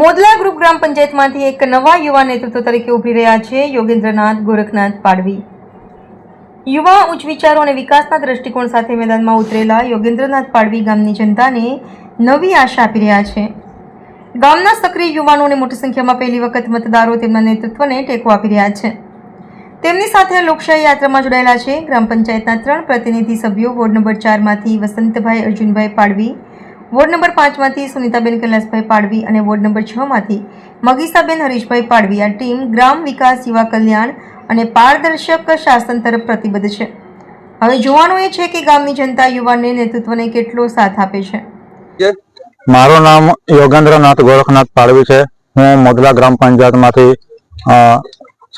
ગ્રામ પંચાયતમાંથી એક નવા યુવા નેતૃત્વ તરીકે ઉભરી રહ્યા છે યોગેન્દ્રનાથ ગોરખનાથ પાડવી. યુવા ઉચ્ચ વિચારો અને વિકાસના દ્રષ્ટિકોણ સાથે મેદાનમાં ઉતરેલા યોગેન્દ્રનાથ પાડવી ગામની જનતાને નવી આશા આપી રહ્યા છે. ગામના સક્રિય યુવાનોને મોટી સંખ્યામાં પહેલી વખત મતદારો તેમના નેતૃત્વને ટેકો આપી રહ્યા છે. તેમની સાથે લોકશાહી યાત્રામાં જોડાયેલા છે. ગ્રામ પંચાયતના ત્રણ પ્રતિનિધિ સભ્યો વોર્ડ નંબર ચારમાંથી વસંતભાઈ, અર્જુનભાઈ પાડવી વોર્ડ નંબર પાંચમાંથી સુનીતાબેન કૈલાસભાઈ પાડવી અને વોર્ડ નંબર છમાંથી મગીસાબેન હરીશભાઈ પાડવી આ ટીમ ગ્રામ વિકાસ યુવા કલ્યાણ અને પારદર્શક શાસન તરફ પ્રતિબદ્ધ છે. હવે જોવાનું એ છે કે ગામની જનતા યુવાનને નેતૃત્વને કેટલો સાથ આપે છે. મારું નામ યોગેન્દ્રનાથ ગોરખનાથ પાડવી છે. હું મોદલા ગ્રામ પંચાયતમાંથી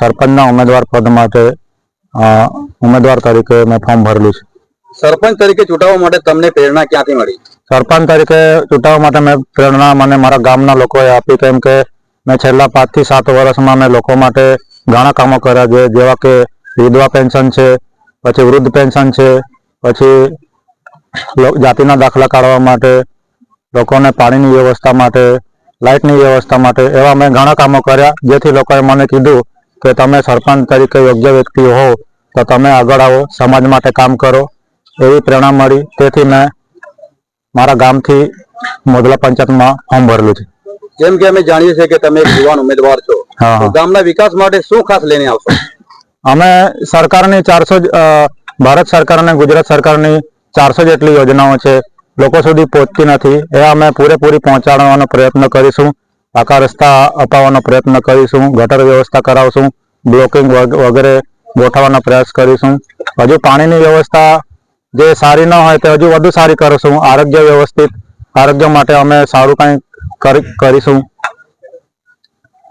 સરપંચના ઉમેદવાર પદ માટે ઉમેદવાર તરીકે મેં ફોર્મ ભરેલું છે. સરપંચ તરીકે ચૂંટાવવા માટે તમને પ્રેરણા ક્યાંથી મળી? સરપંચ તરીકે ચૂંટવા માટે મેં પ્રેરણા મને મારા ગામના લોકોએ આપી, કેમ કે મેં છેલ્લા પાંચથી સાત વર્ષમાં મેં લોકો માટે ઘણા કામો કર્યા છે, જેવા કે વિધવા પેન્શન છે, પછી વૃદ્ધ પેન્શન છે, પછી જાતિના દાખલા કાઢવા માટે, લોકોને પાણીની વ્યવસ્થા માટે, લાઇટની વ્યવસ્થા માટે, એવા મેં ઘણા કામો કર્યા, જેથી લોકોએ મને કીધું કે તમે સરપંચ તરીકે યોગ્ય વ્યક્તિ હો તો તમે આગળ આવો, સમાજ માટે કામ કરો, એવી પ્રેરણા મળી. તેથી મેં મારા ગામથી મોદલા પંચાયતમાં ફોર્મ ભરેલું છે. જેમ કે અમે જાણીએ છીએ કે તમે એક યુવાન ઉમેદવાર છો. તો. ગામના વિકાસ માટે શું ખાસ લઈને આવશો? અમે સરકારની ચારસો ભારત સરકાર અને ગુજરાત સરકારની ચારસો જેટલી યોજનાઓ છે. લોકો સુધી પહોંચતી નથી. એ અમે પૂરેપૂરી પહોંચાડવાનો પ્રયત્ન કરીશું. પાકા રસ્તા અપાવવાનો પ્રયત્ન કરીશું. ગટર વ્યવસ્થા કરાવશું. બ્લોકિંગ વગેરે ગોઠવવાનો પ્રયાસ કરીશું. હજુ પાણીની વ્યવસ્થા જે સારી ન હોય તે હજુ વધુ સારી કરીશું. આરોગ્ય વ્યવસ્થિત આરોગ્ય માટે અમે સારું કંઈ કરીશું.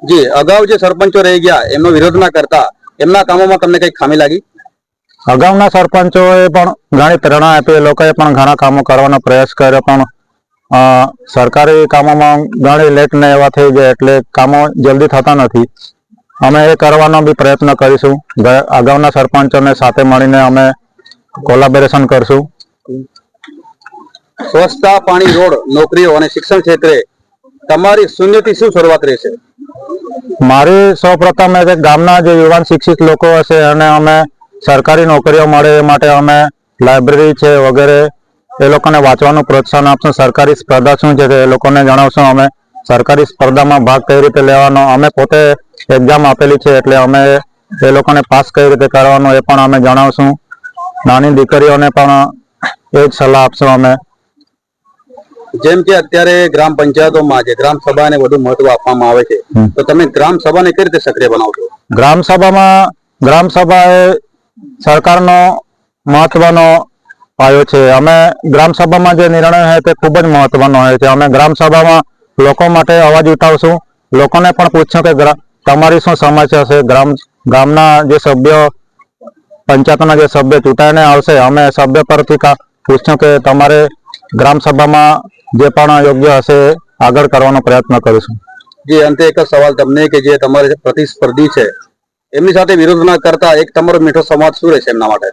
જી અગાઉ જે સરપંચો રહી ગયા એમનો વિરોધ ના કરતા એમના કામોમાં તમને કઈ ખામી લાગી? અગાઉના સરપંચોએ પણ ઘણી પ્રેરણા આપી એ લોકોએ પણ ઘણા કામો કરવાનો પ્રયાસ કર્યો પણ સરકારી કામોમાં ઘણી લેટ ને એવા થઈ ગયા એટલે કામો જલ્દી થતા નથી. અમે એ કરવાનો બી પ્રયત્ન કરીશું. અગાઉના સરપંચોને સાથે મળીને અમે કોલાબોરેશન કરશું. સ્વચ્છતા પાણી રોડ નોકરીઓ અને શિક્ષણ ક્ષેત્રે તમારી શૂન્યથી શું શરૂઆત રહેશે? મારી સૌપ્રથમ એ ગામના જે યુવાન શિક્ષિત લોકો હશે અને અમે સરકારી નોકરીઓ મળે એ માટે અમે લાઇબ્રેરી છે વગેરે એ લોકોને વાંચવાનું પ્રોત્સાહન આપશું. સરકારી સ્પર્ધા શું છે તે એ લોકોને જણાવશું. અમે સરકારી સ્પર્ધામાં ભાગ કઈ રીતે લેવાનો અમે પોતે એક્ઝામ આપેલી છે એટલે અમે એ લોકોને પાસ કઈ રીતે કરવાનો એ પણ અમે જણાવશું. નાની દીકરીઓને પણ એ જ સલાહ આપશું અમે. જેમ કે અત્યારે ગ્રામ પંચાયતોમાં જે ગ્રામ સભાને વધુ મહત્વ આપવામાં આવે છે. તો તમે ગ્રામ સભાને કઈ રીતે સક્રિય બનાવશો? ગ્રામ સભામાં ગ્રામ સભા એ સરકારનો મહત્વનો પાયો છે. અમે ગ્રામ સભામાં જે નિર્ણય હોય તે ખૂબ જ મહત્વનો હોય છે. અમે ગ્રામ સભામાં લોકો માટે અવાજ ઉઠાવશું. લોકોને પણ પૂછશું કે તમારી શું સમસ્યા છે? ગ્રામ ગામના જે સભ્યો પંચાયતના જે સભ્ય ચૂંટાઈને આવશે અમે સભ્ય પરથી પૂછશું કે તમારે ગ્રામ સભામાં જે પણ યોગ્ય હશે આગળ કરવાનો પ્રયત્ન કરીશું. જે અંતે એક સવાલ તમને કે જે તમારે પ્રતિસ્પર્ધી છે એમની સાથે વિરોધ ના કરતા એક તમારો મીઠો સમાજ શું રહેશે એમના માટે?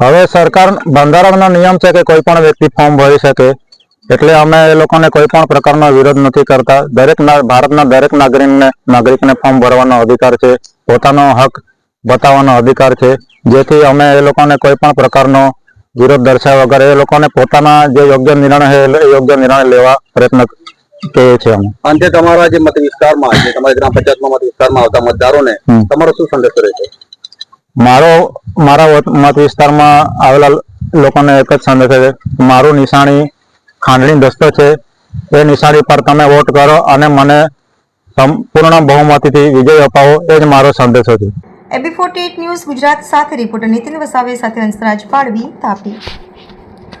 હવે સરકાર બંધારણનો નિયમ છે કે કોઈ પણ વ્યક્તિ ફોર્મ ભરી શકે એટલે અમે એ લોકોને કોઈ પણ પ્રકારનો વિરોધ નથી કરતા. દરેક ભારતના દરેક નાગરિકને નાગરિકને ફોર્મ ભરવાનો અધિકાર છે પોતાનો હક બતાવવાનો અધિકાર છે. જેથી અમે એ લોકોને કોઈ પણ પ્રકારનો વિરોધ દર્શાવ્યા વગર એ લોકોને પોતાના જે યોગ્ય નિર્ણય છે એ યોગ્ય નિર્ણય લેવા પ્રયત્ન કરીએ છીએ અમે. અંતે તમારા જે મત વિસ્તારમાં જે તમારા ગ્રામ પંચાયતમાં મત વિસ્તારમાં આવતા મતદારોને તમારો શું સંદેશો રહેશે મારો મારા મત વિસ્તારમાં આવેલા લોકોને એક જ સંદેશ છે. મારું નિશાની ખાંડણી દસ્તો છે. એ નિશાની પર તમે વોટ કરો અને મને સંપૂર્ણ બહુમતીથી વિજય અપાવો એ જ મારો સંદેશો છે. એબી ફોર્ટી ન્યૂઝ ગુજરાત સાથે રિપોર્ટર નીતિન વસાવે સાથે હંસરાજ પાડવી તાપી.